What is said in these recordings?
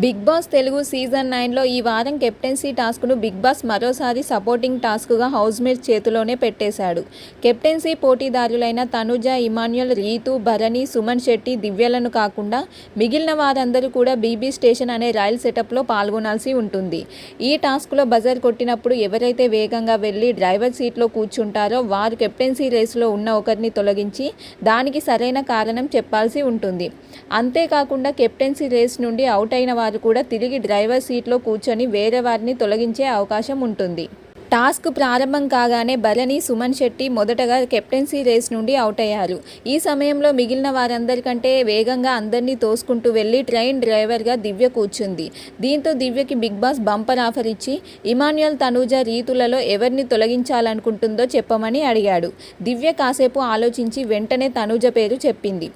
Big boss Telugu season నైన్లో ఈ వారం కెప్టెన్సీ టాస్క్ను బిగ్ బాస్ మరోసారి సపోర్టింగ్ టాస్క్గా హౌస్మేట్ చేతిలోనే పెట్టేశాడు. కెప్టెన్సీ పోటీదారులైన తనుజ ఇమాన్యుల్ రీతు భరణి సుమన్ శెట్టి దివ్యలను కాకుండా మిగిలిన వారందరూ కూడా బీబీ స్టేషన్ అనే రైల్ సెటప్లో పాల్గొనాల్సి ఉంటుంది. ఈ టాస్క్లో బజర్ కొట్టినప్పుడు ఎవరైతే వేగంగా వెళ్ళి డ్రైవర్ సీట్లో కూర్చుంటారో వారు కెప్టెన్సీ రేసులో ఉన్న ఒకరిని తొలగించి దానికి సరైన కారణం చెప్పాల్సి ఉంటుంది. అంతేకాకుండా కెప్టెన్సీ రేస్ నుండి అవుట్ అయిన వారు కూడా తిరిగి డ్రైవర్ సీట్లో కూర్చొని వేరే వారిని తొలగించే అవకాశం ఉంటుంది. టాస్క్ ప్రారంభం కాగానే భరణి సుమన్ శెట్టి మొదటగా కెప్టెన్సీ రేస్ నుండి అవుట్ అయ్యారు. ఈ సమయంలో మిగిలిన వారందరికంటే వేగంగా అందరినీ తోసుకుంటూ వెళ్ళి ట్రైన్ డ్రైవర్గా దివ్య కూర్చుంది. దీంతో దివ్యకి బిగ్ బాస్ బంపర్ ఆఫర్ ఇచ్చి ఇమాన్యుయల్ తనూజ రీతులలో ఎవరిని తొలగించాలనుకుంటుందో చెప్పమని అడిగాడు. దివ్య కాసేపు ఆలోచించి వెంటనే తనూజ పేరు చెప్పింది.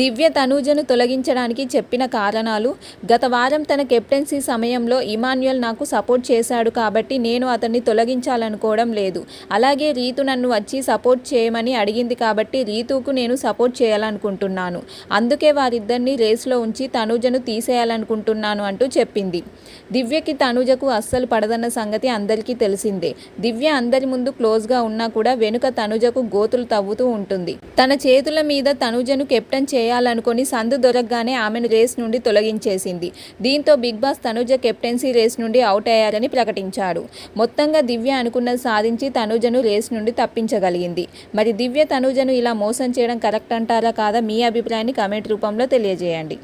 దివ్య తనూజను తొలగించడానికి చెప్పిన కారణాలు గత వారం తన కెప్టెన్సీ సమయంలో ఇమాన్యుయల్ నాకు సపోర్ట్ చేశాడు కాబట్టి నేను అతన్ని తొలగించాలనుకోవడం లేదు. అలాగే రీతు నన్ను వచ్చి సపోర్ట్ చేయమని అడిగింది కాబట్టి రీతుకు నేను సపోర్ట్ చేయాలనుకుంటున్నాను. అందుకే వారిద్దరిని రేస్లో ఉంచి తనుజను తీసేయాలనుకుంటున్నాను అంటూ చెప్పింది. దివ్యకి తనుజకు అస్సలు పడదన్న సంగతి అందరికీ తెలిసిందే. దివ్య అందరి ముందు క్లోజ్గా ఉన్నా కూడా వెనుక తనుజకు గోతులు తవ్వుతూ ఉంటుంది. తన చేతుల మీద తనుజను కెప్టెన్ చేయాలనుకుని సందు దొరకగానే ఆమెను రేస్ నుండి తొలగించేసింది. దీంతో Bigg Boss Tanuja captaincy race నుండి అవుట్ అయ్యారని ప్రకటించాడు. మొత్తంగా దివ్య దివ్య అనుకున్నది సాధించి తనుజను రేస్ నుండి తప్పించగలిగింది. మరి దివ్య తనుజను ఇలా మోసం చేయడం కరెక్ట్ అంటారా కాదా మీ అభిప్రాయాన్ని కమెంట్ రూపంలో తెలియజేయండి.